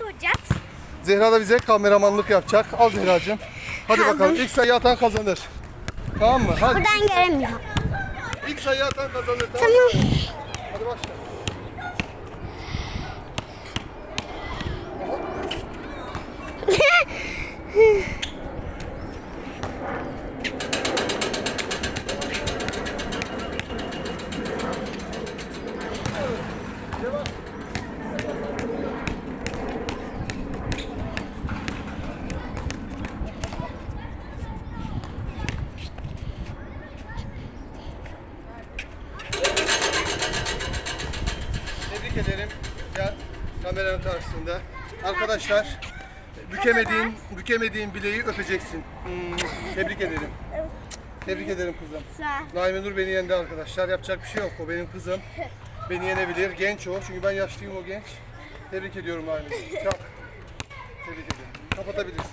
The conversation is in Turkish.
duracağız. Zehra da bize kameramanlık yapacak. Al Zehra'cığım. Hadi Aldım. bakalım. İlk sayı atan kazanır. Tamam mı? Hadi. Buradan göremiyorum. İlk sayı atan kazanır. Tamam. Tamam. Hadi başla. Tebrik ederim. Gel kameranın karşısında. Arkadaşlar bükemediğin, bükemediğin bileği öpeceksin. Hmm, tebrik ederim. Tebrik ederim kızım. Naime Nur beni yendi arkadaşlar. Yapacak bir şey yok. O benim kızım. Beni yenebilir. Genç o. Çünkü ben yaşlıyım o genç. Tebrik ediyorum Naime. Çok. Tebrik ederim. Kapatabilirsin.